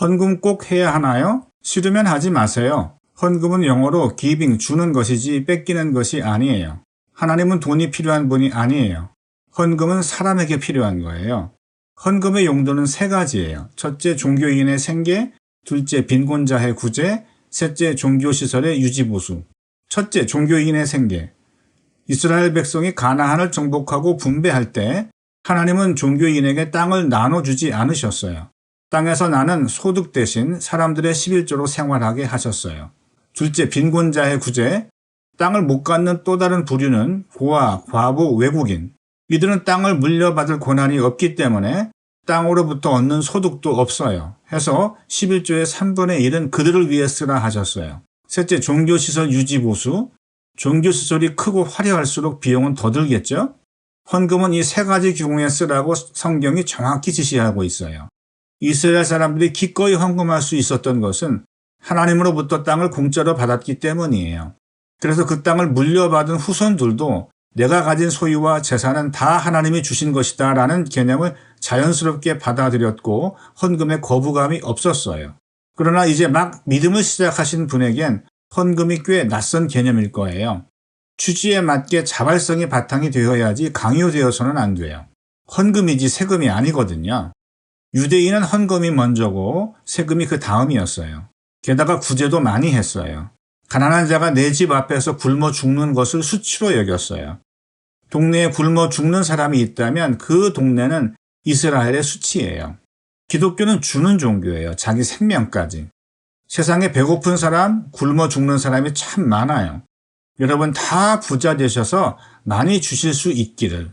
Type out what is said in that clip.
헌금 꼭 해야 하나요? 싫으면 하지 마세요. 헌금은 영어로 giving, 주는 것이지 뺏기는 것이 아니에요. 하나님은 돈이 필요한 분이 아니에요. 헌금은 사람에게 필요한 거예요. 헌금의 용도는 세 가지예요. 첫째, 종교인의 생계, 둘째, 빈곤자의 구제, 셋째, 종교시설의 유지보수. 첫째, 종교인의 생계. 이스라엘 백성이 가나안을 정복하고 분배할 때 하나님은 종교인에게 땅을 나눠주지 않으셨어요. 땅에서 나는 소득 대신 사람들의 11조로 생활하게 하셨어요. 둘째, 빈곤자의 구제. 땅을 못 갖는 또 다른 부류는 고아, 과부, 외국인. 이들은 땅을 물려받을 권한이 없기 때문에 땅으로부터 얻는 소득도 없어요. 해서 11조의 3분의 1은 그들을 위해 쓰라 하셨어요. 셋째, 종교시설 유지보수. 종교시설이 크고 화려할수록 비용은 더 들겠죠? 헌금은 이 세 가지 규모에 쓰라고 성경이 정확히 지시하고 있어요. 이스라엘 사람들이 기꺼이 헌금할 수 있었던 것은 하나님으로부터 땅을 공짜로 받았기 때문이에요. 그래서 그 땅을 물려받은 후손들도 내가 가진 소유와 재산은 다 하나님이 주신 것이다 라는 개념을 자연스럽게 받아들였고 헌금에 거부감이 없었어요. 그러나 이제 막 믿음을 시작하신 분에겐 헌금이 꽤 낯선 개념일 거예요. 취지에 맞게 자발성이 바탕이 되어야지 강요되어서는 안 돼요. 헌금이지 세금이 아니거든요. 유대인은 헌금이 먼저고 세금이 그 다음이었어요. 게다가 구제도 많이 했어요. 가난한 자가 내 집 앞에서 굶어 죽는 것을 수치로 여겼어요. 동네에 굶어 죽는 사람이 있다면 그 동네는 이스라엘의 수치예요. 기독교는 주는 종교예요. 자기 생명까지. 세상에 배고픈 사람, 굶어 죽는 사람이 참 많아요. 여러분 다 부자 되셔서 많이 주실 수 있기를.